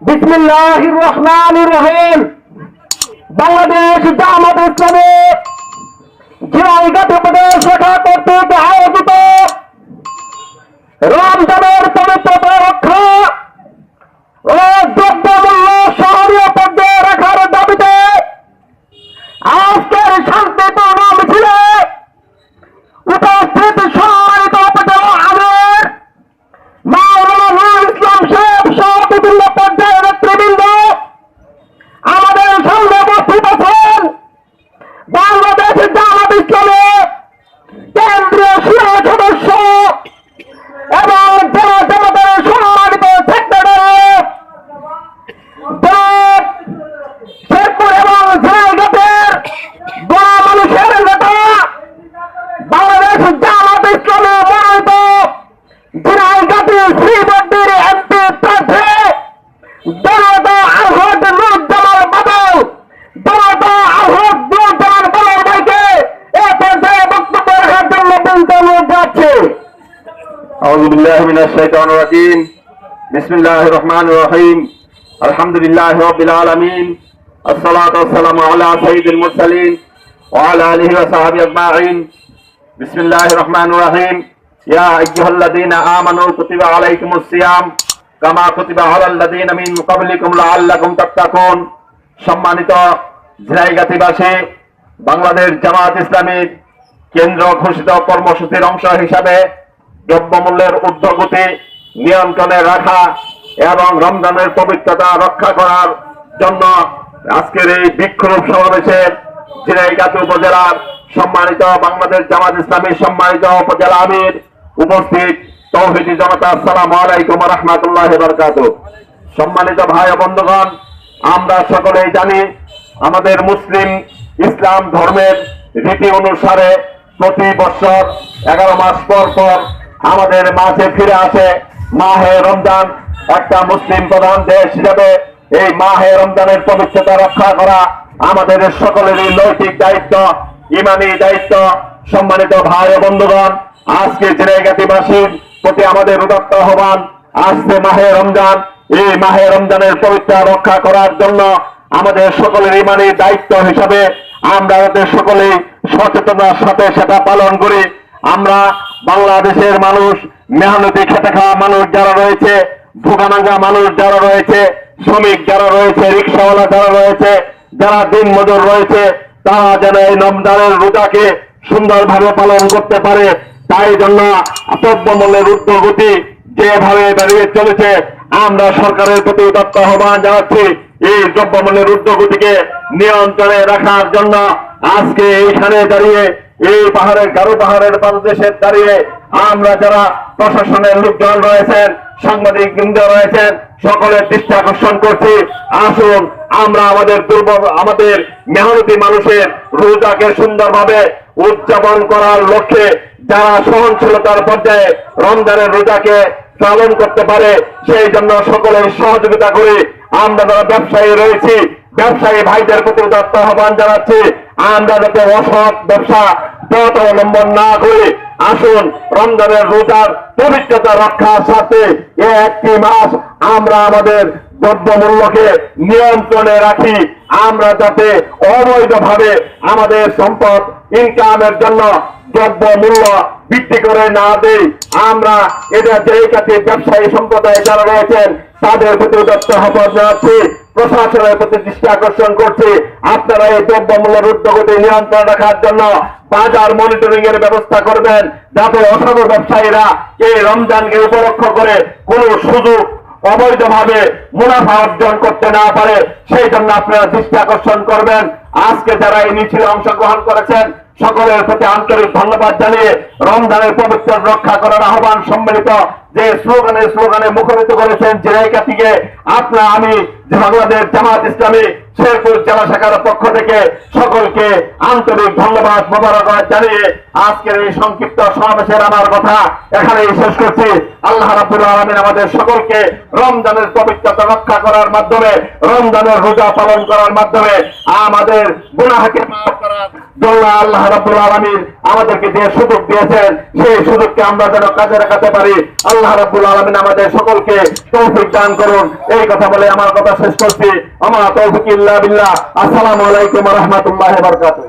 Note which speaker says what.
Speaker 1: বিসমিল্লাহ রহমান রহিম। বাংলাদেশ জামাত ইসলামী জিরাইগাতি প্রদেশ শাখা কর্তৃক আয়োজিত রমজানের পবিত্রতা রক্ষা ও দ্রব্যমূল্য শহরীয় পর্যায়ে রাখার দাবিতে আজকের শান্তিপূর্ণ মিছিলে উপস্থিত সম্মানিত উপজেলা আমির মাওলানা নুরুল ইসলাম সাহেব সহ বিভিন্ন পর্যায়ের নেতৃবৃন্দ আমাদের সামনে উপস্থিত আছেন বাংলাদেশ জামাত ইসলামী কেন্দ্রীয় শিরা সদস্য এবং জেলা জামাতের সম্মানিত সেক্রেটারি জনাব শেরপুর এবং ঝিনাইদহের বড় মানুষের নেতা বাংলাদেশ জামাত ইসলামী মনোনীত ঝিনাইগাতি শ্রীবদ্দির এমপি প্রার্থী জনতা আহ্বাদ নুরুজ্জামান বাদল জনতা আহ্বাদ নুরুজ্জামান বাদল ভাইকে এ পর্যায়ে বক্তব্য রাখার জন্য বলতে অনুরোধ যাচ্ছে
Speaker 2: أعوذ بالله من الشيطان الرجيم بسم الله الرحمن الرحيم الحمد لله رب العالمين الصلاة والسلام على سيد المرسلين وعلى آله وصحبه أجمعين بسم الله الرحمن الرحيم يا أيها الذين آمنوا كتب عليكم الصيام كما كتب على الذين من قبلكم لعلكم تتقون সম্মানিত ঝিনাইগাতিবাসী বাংলাদেশ জামাত ইসলামীর কেন্দ্র ঘোষিত কর্মসূচির অংশ হিসাবে দ্রব্যমূল্যের ঊর্ধ্বগতি নিয়ন্ত্রণে রাখা এবং রমজানের পবিত্রতা রক্ষা করার জন্য আজকের এই বিক্ষোভ সমাবেশে ঝিনাইগাতি উপজেলার সম্মানিত বাংলাদেশ জামাত ইসলামীর সম্মানিত উপজেলা আমির উপস্থিত। তৌহিদি জনতা, আসসালামু আলাইকুম রহমতুল্লাহ বরকাত সম্মানিত ভাই বন্ধুগণ, আমরা সকলেই জানি আমাদের মুসলিম ইসলাম ধর্মের রীতি অনুসারে প্রতি বছর এগারো মাস পর পর আমাদের মাঝে ফিরে আসে মাহে রমজান, একটা মুসলিম প্রধান দেশ হিসাবে এই মাহে রমজানের পবিত্রতা রক্ষা করা আমাদের সকলেরই নৈতিক দায়িত্ব, ইমানি দায়িত্ব। সম্মানিত ভাই ও বন্ধুগণ, আজকে জেনেগাতিবাসীর প্রতি আমাদের উদাত্ত আহ্বান আসছে মাহে রমজান, এই মাহে রমজানের পবিত্র রক্ষা করার জন্য আমাদের সকলের ইমানি দায়িত্ব হিসাবে আমরা সকলেই সচেতনার সাথে সেটা পালন করি। আমরা বাংলাদেশের মানুষ, মেহনতি খেটে খাওয়া মানুষ যারা রয়েছে, ভোগানাঙ্গা মানুষ যারা রয়েছে, শ্রমিক যারা রয়েছে, রিক্সাওয়ালা যারা রয়েছে, যারা দিন মজুর রয়েছে, তারা যেন এই রমজানের রোজাকে সুন্দরভাবে পালন করতে পারে। তাই জন্য দ্রব্যমূল্যের ঊর্ধ্বগতি যেভাবে দাঁড়িয়ে চলেছে, আমরা সরকারের প্রতি উদাত্ত আহ্বান জানাচ্ছি এই দ্রব্যমূল্যের ঊর্ধ্বগতিকে নিয়ন্ত্রণে রাখার জন্য। আজকে এইখানে দাঁড়িয়ে এই পাহাড়ের গারো পাহাড়ের পাদদেশে দাঁড়িয়ে আমরা যারা প্রশাসনের লোকজন রয়েছেন, সাংবাদিক বৃন্দ রয়েছেন, সকলের দৃষ্টি আকর্ষণ করছি। আসুন, আমরা আমাদের দুর্বল, আমাদের মেহনতি মানুষের রোজাকে সুন্দরভাবে উদযাপন করার লক্ষ্যে যারা সহনশীলতার পর্যায়ে রমজানের রোজাকে পালন করতে পারে, সেই জন্য সকলের সহযোগিতা করি। আমরা যারা ব্যবসায়ী রয়েছি, ব্যবসায়ী ভাইদের প্রতি আহ্বান জানাচ্ছি। আমরা যাতে অসৎ ব্যবসা পথ অবলম্বন না করি আসুন রমজানের রোজার পবিত্রতা রক্ষার সাথে একটি মাস আমরা আমাদের দ্রব্যমূল্যকে নিয়ন্ত্রণে রাখি। আমরা যাতে অবৈধভাবে আমাদের সম্পদ ইনকামের জন্য দ্রব্য মূল্য বৃদ্ধি করে না দেই। আমরা এটা যেই কাছে ব্যবসায়ী সম্প্রদায় যারা রয়েছেন, তাদের প্রতি উদত্ত আহ্বান জানাচ্ছি প্রশাসনের প্রতি দৃষ্টি আকর্ষণ করছি। আপনারা এই দ্রব্য মূল্যের উদ্যোগতে নিয়ন্ত্রণ রাখার জন্য বাজার মনিটরিং এর ব্যবস্থা করবেন, যাতে অসাধু ব্যবসায়ীরা এই রমজানকে উপলক্ষ করে কোনো সুযোগ অবৈধভাবে মুনাফা অর্জন করতে না পারে। সেই জন্য আপনারা দৃষ্টি আকর্ষণ করবেন। আজকে যারা এই মিছিলে অংশগ্রহণ করেছেন, সকলের প্রতি আন্তরিক ধন্যবাদ জানিয়ে রমজানের পবিত্র রক্ষা করার আহ্বান সম্মিলিত যে স্লোগানে স্লোগানে মুখরিত করেছেন জেরাইকা থেকে আপনার আমি যে বাংলাদেশ জামাত ইসলামী শেরপুর জেলা শাখার পক্ষ থেকে সকলকে আন্তরিক ধন্যবাদ মোবারকবাদ জানিয়ে আজকের এই সংক্ষিপ্ত সমাবেশের আমার কথা এখানেই শেষ করছি। আল্লাহ রাব্বুল আলামিন আমাদের সকলকে রমজানের পবিত্রতা রক্ষা করার মাধ্যমে, রমজানের রোজা পালন করার মাধ্যমে আমাদের মাফ করার আল্লাহ রাব্বুল আলামিন আমাদেরকে যে সুযোগ দিয়েছেন, সেই সুযোগকে আমরা যেন কাজে রাখাতে পারি। আল্লাহ আল্লাহ রাব্বুল আলামিন আমাদের সকলকে তৌফিক দান করুন। এই কথা বলে আমার কথা শেষ করছি। আমার তৌফিক ইল্লা বিল্লাহ। আসসালামু আলাইকুম ওয়া রাহমাতুল্লাহি ওয়া বারাকাতুহু।